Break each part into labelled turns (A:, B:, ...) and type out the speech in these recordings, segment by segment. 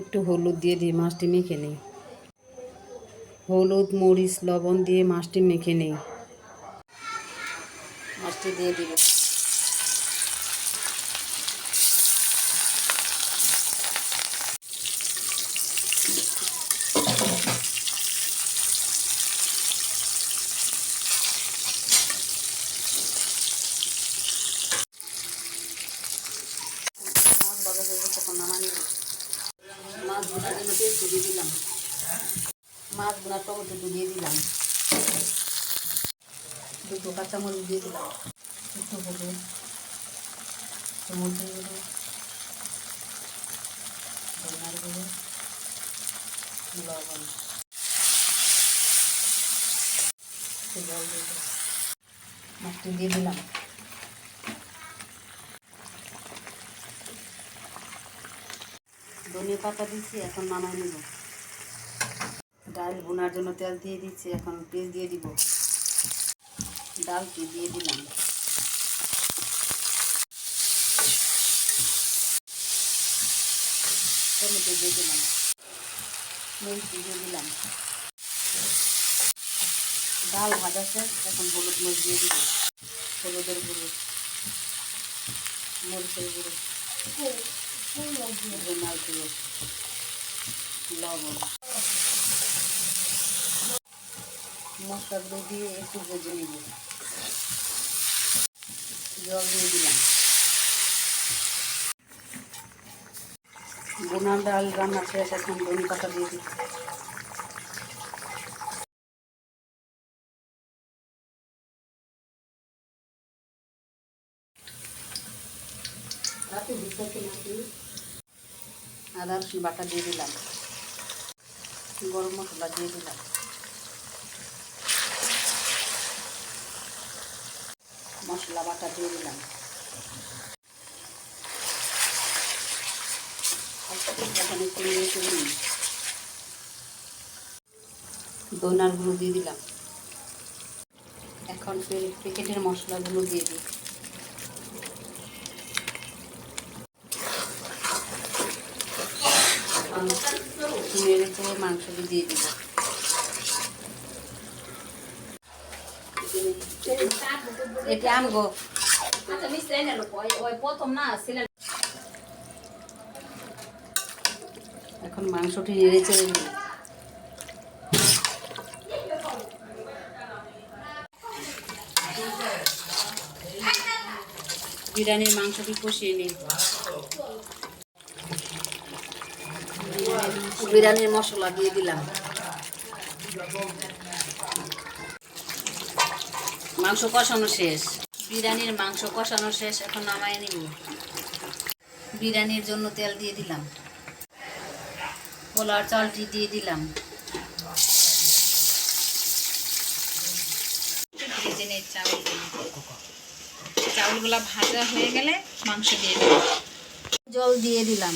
A: একটু হলুদ দিয়ে দিয়ে মাছটি মেখে নিই। হলুদ, মরিচ, লবণ দিয়ে মাছটি মেখে নিই। মাছটি দিয়ে দিব। ভাজা হয়ে গেছে তখন নামাই নিব মাছ ভোনার জন্য পেস্ট দিয়ে দিলাম। মাছ ভোনার টমেটো দিয়ে দিলাম। দুটো কাঁচামরিচ দিয়ে দিলাম। একটু হলুদ মরিচের গুঁড়ো, লবণ। দিয়ে দিলাম। ধনিয়া পাতা দিচ্ছি এখন নামাই নেব। ডাল বোনার জন্য তেল দিয়ে দিচ্ছি, এখন পেঁয়াজ দিয়ে দিব। ডালটি দিয়ে দিলাম। টমেটো দিয়ে দিলাম। মরিচ দিয়ে দিলাম। ডাল ভাজা শেষ, এখন হলুদ মরিচ দিয়ে দিব। হলুদের গুঁড়ো। মরিচের গুঁড়ো। লবণ মশলাগুলো দিয়ে একটু ভেজে নিব জল দিয়ে দিলাম বোনা ডাল রান্না শেষ, এখন ধনে পাতা দিয়ে আদা রসুন বাটা দিয়ে দিলাম। গরম মশলা দিয়ে দিলাম। মশলা বাটা দিয়ে দিলাম। এখন একটু দিয়ে দিলাম। এখন প্যাকেটের মশলাগুলো দিয়ে দিই। নেড়ে চেড়ে মাংসটি দিয়ে দিব। এটা আমগো
B: আচ্ছা
A: এখন মাংসটি নেড়ে চেড়ে নিই। বিরিয়ানির মাংসটি কষিয়ে নিই। বিরিয়ানির মশলা দিয়ে দিলাম। মাংস কষানো শেষ। বিরিয়ানির মাংস কষানো শেষ, এখন নামাই নিব। বিরিয়ানির জন্য তেল দিয়ে দিলাম। পোলার চালটি দিয়ে দিলাম।
B: চাউল। চাউলগুলা ভাজা হয়ে গেলে মাংস দিয়ে দিলাম।
A: জল দিয়ে দিলাম।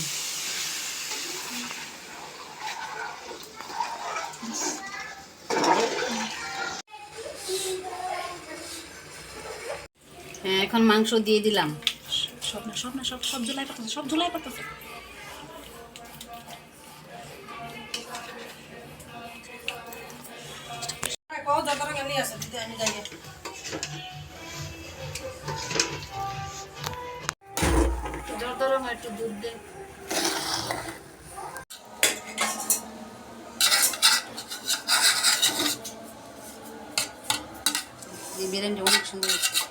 A: হ্যাঁ এখন মাংস দিয়ে দিলাম।
B: সব না সব না সব সব ঝুলাই পাতাছে সব ঝুলাই
A: গরম একটু দুধ দে। এই বিরিয়ানিটা অনেক সুন্দর হচ্ছে